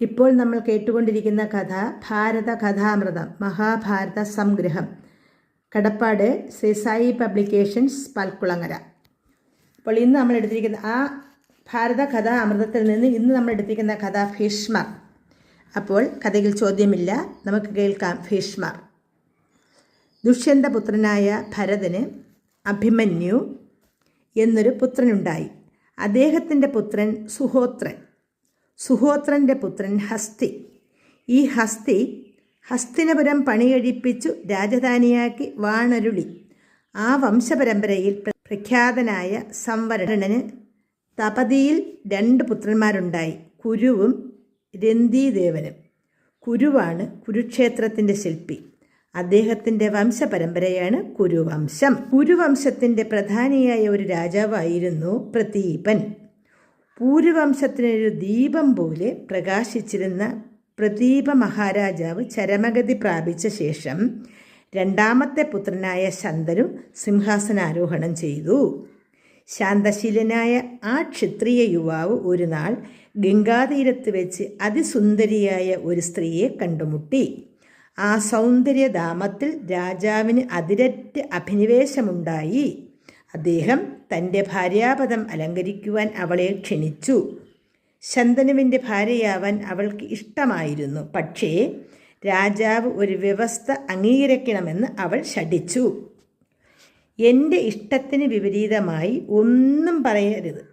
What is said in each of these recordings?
ഇപ്പോൾ നമ്മൾ കേട്ടുകൊണ്ടിരിക്കുന്ന കഥ ഭാരത കഥാമൃതം മഹാഭാരത സംഗ്രഹം. കടപ്പാട് ശ്രീ സായി പബ്ലിക്കേഷൻസ് പാൽക്കുളങ്ങര. അപ്പോൾ ഇന്ന് നമ്മൾ എടുത്തിരിക്കുന്ന ആ ഭാരത കഥാ അമൃതത്തിൽ നിന്ന് ഇന്ന് നമ്മൾ എടുത്തിരിക്കുന്ന കഥ ഭീഷ്മർ. അപ്പോൾ കഥയിൽ ചോദ്യമില്ല നമുക്ക് കേൾക്കാം ഭീഷ്മർ. ദുഷ്യന്തപുത്രനായ ഭരതന് അഭിമന്യു എന്നൊരു പുത്രനുണ്ടായി. അദ്ദേഹത്തിന്റെ പുത്രൻ സുഹോത്രൻ. സുഹോത്രന്റെ പുത്രൻ ഹസ്തി. ഈ ഹസ്തി ഹസ്തിനപുരം പണികഴിപ്പിച്ചു രാജധാനിയാക്കി വാണരുളി. ആ വംശപരമ്പരയിൽ പ്ര- പ്രഖ്യാതനായ സംവരണന് തപതിയിൽ രണ്ട് പുത്രന്മാരുണ്ടായി. കുരുവും രന്തിദേവനും. കുരുവാണ് കുരുക്ഷേത്രത്തിന്റെ ശില്പി. അദ്ദേഹത്തിന്റെ വംശപരമ്പരയാണ് കുരുവംശം. കുരുവംശത്തിന്റെ പ്രധാനിയായ ഒരു രാജാവായിരുന്നു പ്രതീപൻ പൂരുവംശത്തിനൊരു ദീപം പോലെ പ്രകാശിച്ചിരുന്ന പ്രദീപ മഹാരാജാവ് ചരമഗതി പ്രാപിച്ച ശേഷം രണ്ടാമത്തെ പുത്രനായ ശന്തനു സിംഹാസനാരോഹണം ചെയ്തു. ശാന്തശീലനായ ആ ക്ഷത്രിയ യുവാവ് ഒരു നാൾ ഗംഗാതീരത്ത് വെച്ച് അതിസുന്ദരിയായ ഒരു സ്ത്രീയെ കണ്ടുമുട്ടി. ആ സൗന്ദര്യധാമത്തിൽ രാജാവിന് അതിരറ്റ് അഭിനിവേശമുണ്ടായി. അദ്ദേഹം തന്റെ ഭാര്യാപദം അലങ്കരിക്കുവാൻ അവളെ ക്ഷണിച്ചു. ശന്തനുവിന്റെ ഭാര്യയാവാൻ അവൾക്ക് ഇഷ്ടമായിരുന്നു. പക്ഷേ രാജാവ് ഒരു വ്യവസ്ഥ അംഗീകരിക്കണമെന്ന് അവൾ ശഠിച്ചു. എന്റെ ഇഷ്ടത്തിന് വിപരീതമായി ഒന്നും പറയരുത്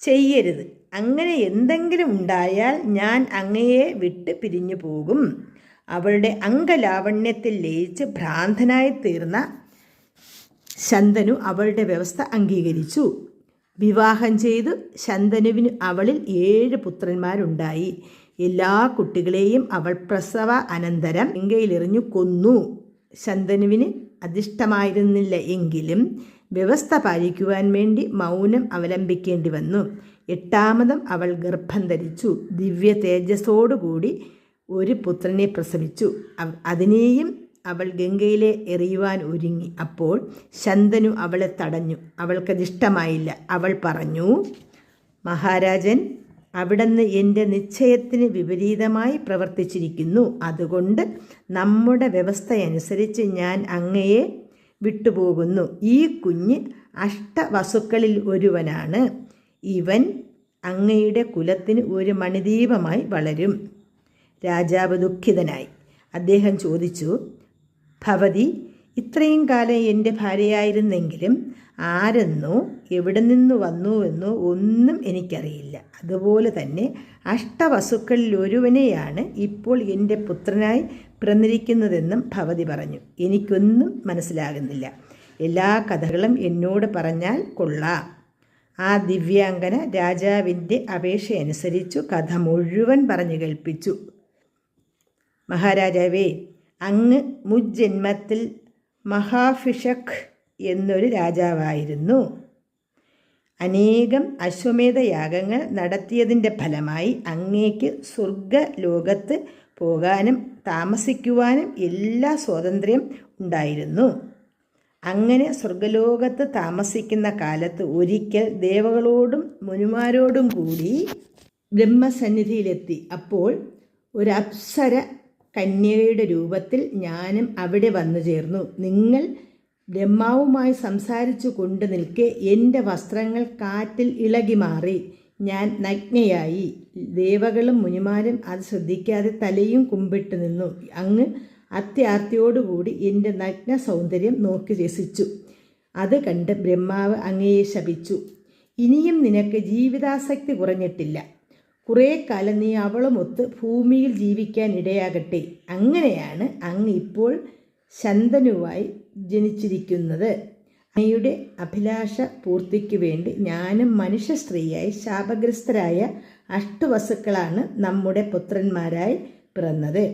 ചെയ്യരുത്. അങ്ങനെ എന്തെങ്കിലും ഉണ്ടായാൽ ഞാൻ അങ്ങയെ വിട്ട് പിരിഞ്ഞു പോകും. അവളുടെ അംഗലാവണ്യത്തിൽ ലയിച്ച് ഭ്രാന്തനായി തീർന്ന ശന്തനു അവളുടെ വ്യവസ്ഥ അംഗീകരിച്ചു. വിവാഹം ചെയ്തു ശന്തനുവിന് അവളിൽ ഏഴ് പുത്രന്മാരുണ്ടായി. എല്ലാ കുട്ടികളെയും അവൾ പ്രസവ അനന്തരം ഇങ്കയിലെറിഞ്ഞു കൊന്നു. ശന്തനുവിന് അധിഷ്ഠമായിരുന്നില്ല എങ്കിലും വ്യവസ്ഥ പാലിക്കുവാൻ വേണ്ടി മൗനം അവലംബിക്കേണ്ടി വന്നു. എട്ടാമതും അവൾ ഗർഭം ധരിച്ചു. ദിവ്യ തേജസ്സോടുകൂടി ഒരു പുത്രനെ പ്രസവിച്ചു. അതിനെയും അവൾ ഗംഗയിലെ എറിയുവാൻ ഒരുങ്ങി. അപ്പോൾ ശന്തനു അവളെ തടഞ്ഞു. അവൾക്കതിഷ്ടമായില്ല. അവൾ പറഞ്ഞു മഹാരാജൻ അവിടുന്ന് എന്റെ നിശ്ചയത്തിന് വിപരീതമായി പ്രവർത്തിച്ചിരിക്കുന്നു. അതുകൊണ്ട് നമ്മുടെ വ്യവസ്ഥയനുസരിച്ച് ഞാൻ അങ്ങയെ വിട്ടുപോകുന്നു. ഈ കുഞ്ഞ് അഷ്ടവസുക്കളിൽ ഒരുവനാണ്. ഇവൻ അങ്ങയുടെ കുലത്തിന് ഒരു മണിദീപമായി വളരും. രാജാവ് ദുഃഖിതനായി. അദ്ദേഹം ചോദിച്ചു ഭവതി ഇത്രയും കാലം എന്റെ ഭാര്യയായിരുന്നെങ്കിലും ആരെന്നോ എവിടെ നിന്ന് വന്നുവെന്നോ ഒന്നും എനിക്കറിയില്ല. അതുപോലെ തന്നെ അഷ്ടവസുക്കളിൽ ഒരുവനെയാണ് ഇപ്പോൾ എന്റെ പുത്രനായി പിറന്നിരിക്കുന്നതെന്നും ഭവതി പറഞ്ഞു. എനിക്കൊന്നും മനസ്സിലാകുന്നില്ല. എല്ലാ കഥകളും എന്നോട് പറഞ്ഞാൽ കൊള്ളാം. ആ ദിവ്യാംഗന രാജാവിന്റെ അപേക്ഷയനുസരിച്ചു കഥ മുഴുവൻ പറഞ്ഞു കേൾപ്പിച്ചു. മഹാരാജാവേ അങ്ങ് മുജ്ജന്മത്തിൽ മഹാഫിഷക് എന്നൊരു രാജാവായിരുന്നു. അനേകം അശ്വമേധയാഗങ്ങൾ നടത്തിയതിന്റെ ഫലമായി അങ്ങേക്ക് സ്വർഗലോകത്ത് പോകാനും താമസിക്കുവാനും എല്ലാ സ്വാതന്ത്ര്യം ഉണ്ടായിരുന്നു. അങ്ങനെ സ്വർഗലോകത്ത് താമസിക്കുന്ന കാലത്ത് ഒരിക്കൽ ദേവകളോടും മുനിമാരോടും കൂടി ബ്രഹ്മസന്നിധിയിലെത്തി. അപ്പോൾ ഒരു അപ്സര കന്യകയുടെ രൂപത്തിൽ ഞാനും അവിടെ വന്നു ചേർന്നു. നിങ്ങൾ ബ്രഹ്മാവുമായി സംസാരിച്ചു കൊണ്ട് നിൽക്കെ എന്റെ വസ്ത്രങ്ങൾ കാറ്റിൽ ഇളകി മാറി. ഞാൻ നഗ്നയായി. ദേവകളും മുനിമാരും അത് ശ്രദ്ധിക്കാതെ തലയും കുമ്പിട്ട് നിന്നു. അങ്ങ് അത്യാർത്തിയോടുകൂടി എന്റെ നഗ്ന സൗന്ദര്യം നോക്കി രസിച്ചു. അത് കണ്ട് ബ്രഹ്മാവ് അങ്ങയെ ശപിച്ചു. ഇനിയും നിനക്ക് ജീവിതാസക്തി കുറഞ്ഞിട്ടില്ല. കുറേ കാലം നീ അവളുമൊത്ത് ഭൂമിയിൽ ജീവിക്കാൻ ഇടയാകട്ടെ. അങ്ങനെയാണ് അങ്ങ് ഇപ്പോൾ ശന്തനുവായി ജനിച്ചിരിക്കുന്നത്. അങ്ങയുടെ അഭിലാഷ പൂർത്തിക്ക് വേണ്ടി ഞാനും മനുഷ്യ സ്ത്രീയായി ശാപഗ്രസ്തരായ അഷ്ടവസുക്കളാണ് നമ്മുടെ പുത്രന്മാരായി പിറന്നത്.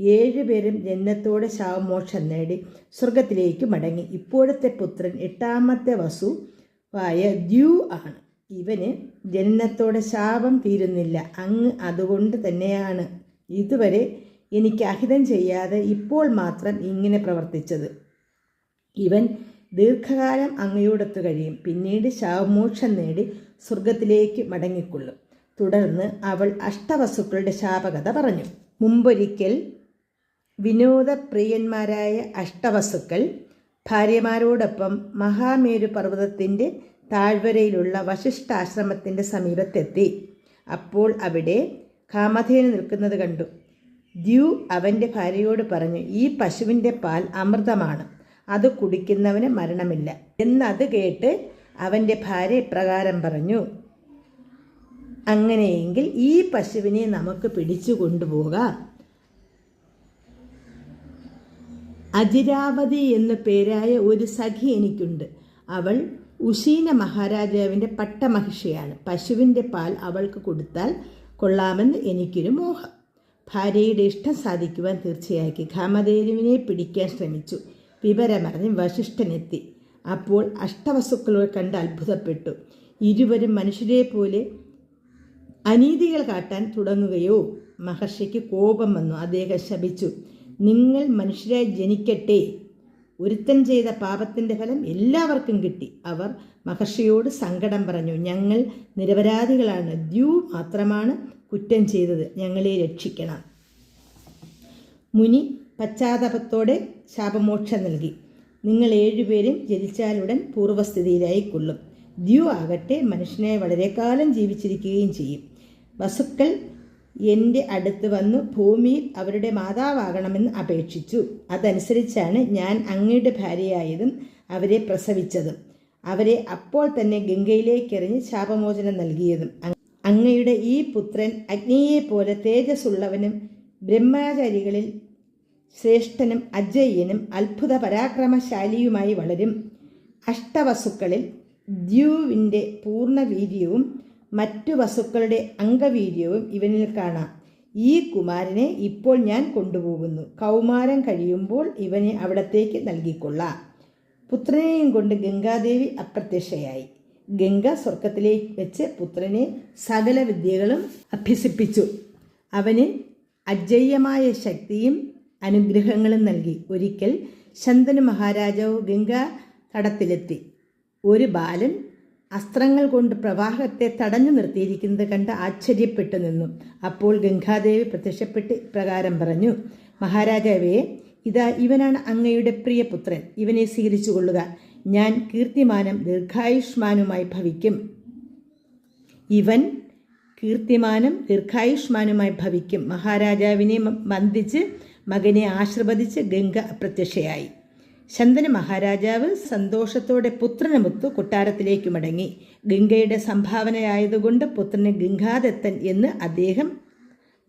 ഏഴുപേരും ജന്മത്തോടെ ശാവമോക്ഷം നേടി സ്വർഗത്തിലേക്ക് മടങ്ങി. ഇപ്പോഴത്തെ പുത്രൻ എട്ടാമത്തെ വസുവായ ദ്യൂ ആണ്. ഇവന് ജനനത്തോടെ ശാപം തീരുന്നില്ല. അങ്ങ് അതുകൊണ്ട് തന്നെയാണ്. ഇതുവരെ എനിക്ക് അഹിതം ചെയ്യാതെ ഇപ്പോൾ മാത്രം ഇങ്ങനെ പ്രവർത്തിച്ചത്. ഇവൻ ദീർഘകാലം അങ്ങയോടൊത്ത് കഴിയും. പിന്നീട് ശാപമോക്ഷം നേടി സ്വർഗത്തിലേക്ക് മടങ്ങിക്കൊള്ളും. തുടർന്ന് അവൾ അഷ്ടവസുക്കളുടെ ശാപകഥ പറഞ്ഞു. മുമ്പൊരിക്കൽ വിനോദപ്രിയന്മാരായ അഷ്ടവസുക്കൾ ഭാര്യമാരോടൊപ്പം മഹാമേരു പർവതത്തിന്റെ താഴ്വരയിലുള്ള വശിഷ്ഠാശ്രമത്തിന്റെ സമീപത്തെത്തി. അപ്പോൾ അവിടെ കാമധേനു നിൽക്കുന്നത് കണ്ടു. ദ്യു അവന്റെ ഭാര്യയോട് പറഞ്ഞു ഈ പശുവിന്റെ പാൽ അമൃതമാണ്. അത് കുടിക്കുന്നവന് മരണമില്ല. എന്നത് കേട്ട് അവന്റെ ഭാര്യ ഇപ്രകാരം പറഞ്ഞു അങ്ങനെയെങ്കിൽ ഈ പശുവിനെ നമുക്ക് പിടിച്ചു കൊണ്ടുപോകാം. അജിരാവതി എന്ന പേരായ ഒരു സഖി എനിക്കുണ്ട്. അവൾ ഉശീന മഹാരാജാവിന്റെ പട്ടമഹിഷിയാണ്. പശുവിന്റെ പാൽ അവൾക്ക് കൊടുത്താൽ കൊള്ളാമെന്ന് എനിക്കൊരു മോഹം. ഭാര്യയുടെ ഇഷ്ടം സാധിക്കുവാൻ തീർച്ചയാക്കി ഖാമദേവിനെ പിടിക്കാൻ ശ്രമിച്ചു. വിവരമറിഞ്ഞ് വശിഷ്ഠനെത്തി അപ്പോൾ അഷ്ടവസ്തുക്കളെ കണ്ട് അത്ഭുതപ്പെട്ടു. ഇരുവരും മനുഷ്യരെ പോലെ അനീതികൾ കാട്ടാൻ തുടങ്ങുകയോ? മഹർഷിക്ക് കോപം വന്നു. അദ്ദേഹം ശപിച്ചു. നിങ്ങൾ മനുഷ്യരായി ജനിക്കട്ടെ. ഒരുത്തൻ ചെയ്ത പാപത്തിന്റെ ഫലം എല്ലാവർക്കും കിട്ടി. അവർ മഹർഷിയോട് സങ്കടം പറഞ്ഞു. ഞങ്ങൾ നിരപരാധികളാണ്. ദ്യൂ മാത്രമാണ് കുറ്റം ചെയ്തത്. ഞങ്ങളെ രക്ഷിക്കണം. മുനി പശ്ചാത്തപത്തോടെ ശാപമോക്ഷം നൽകി. നിങ്ങൾ ഏഴുപേരും ജനിച്ചാലുടൻ പൂർവസ്ഥിതിയിലായി കൊള്ളും ദ്യു ആകട്ടെ മനുഷ്യനെ വളരെക്കാലം കാലം ജീവിച്ചിരിക്കുകയും ചെയ്യും. വസുക്കൾ എന്റെ അടുത്ത് വന്നു ഭൂമിയിൽ അവരുടെ മാതാവാകണമെന്ന് അപേക്ഷിച്ചു. അതനുസരിച്ചാണ് ഞാൻ അങ്ങയുടെ ഭാര്യയായതും അവരെ പ്രസവിച്ചതും. അവരെ അപ്പോൾ തന്നെ ഗംഗയിലേക്കെറിഞ്ഞ് ശാപമോചനം നൽകിയതും. അങ്ങയുടെ ഈ പുത്രൻ അഗ്നിയെപ്പോലെ തേജസ്സുള്ളവനും ബ്രഹ്മചാരികളിൽ ശ്രേഷ്ഠനും അജയ്യനും അത്ഭുത പരാക്രമശാലിയുമായി വളരും. അഷ്ടവസുക്കളിൽ ദ്യുവിന്റെ പൂർണവീര്യവും മറ്റു വസുക്കളുടെ അംഗവീര്യവും ഇവനിൽ കാണാം. ഈ കുമാരനെ ഇപ്പോൾ ഞാൻ കൊണ്ടുപോകുന്നു. കൗമാരം കഴിയുമ്പോൾ ഇവനെ അവിടത്തേക്ക് നൽകിക്കൊള്ളാം. പുത്രനെയും കൊണ്ട് ഗംഗാദേവി അപ്രത്യക്ഷയായി. ഗംഗ സ്വർഗത്തിലേക്ക് വെച്ച് പുത്രനെ സകല വിദ്യകളും അഭ്യസിപ്പിച്ചു. അവന് അജയ്യമായ ശക്തിയും അനുഗ്രഹങ്ങളും നൽകി. ഒരിക്കൽ ശന്തനു മഹാരാജാവ് ഗംഗാ തടത്തിലെത്തി. ഒരു ബാലൻ അസ്ത്രങ്ങൾ കൊണ്ട് പ്രവാഹത്തെ തടഞ്ഞു നിർത്തിയിരിക്കുന്നത് കണ്ട് ആശ്ചര്യപ്പെട്ടു നിന്നു. അപ്പോൾ ഗംഗാദേവി പ്രത്യക്ഷപ്പെട്ട് പ്രകാരം പറഞ്ഞു മഹാരാജാവേ ഇതാ ഇവനാണ് അങ്ങയുടെ പ്രിയപുത്രൻ. ഇവനെ സ്വീകരിച്ചു കൊള്ളുക ഞാൻ കീർത്തിമാനം ദീർഘായുഷ്മാനുമായി ഭവിക്കും. ഇവൻ കീർത്തിമാനം ദീർഘായുഷ്മാനുമായി ഭവിക്കും. മഹാരാജാവിനെ വന്ദിച്ച് മകനെ ആശീർവദിച്ച് ഗംഗ അപ്രത്യക്ഷയായി. ശന്തന മഹാരാജാവ് സന്തോഷത്തോടെ പുത്രനുമൊത്ത് കൊട്ടാരത്തിലേക്ക് മടങ്ങി. ഗംഗയുടെ സംഭാവനയായതുകൊണ്ട് പുത്രന് ഗംഗാദത്തൻ എന്ന് അദ്ദേഹം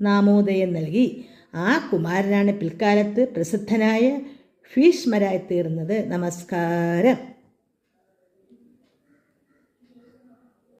നാമോദയം നൽകി. ആ കുമാരനാണ് പിൽക്കാലത്ത് പ്രസിദ്ധനായ ഭീഷ്മരായി തീർന്നത്. നമസ്കാരം.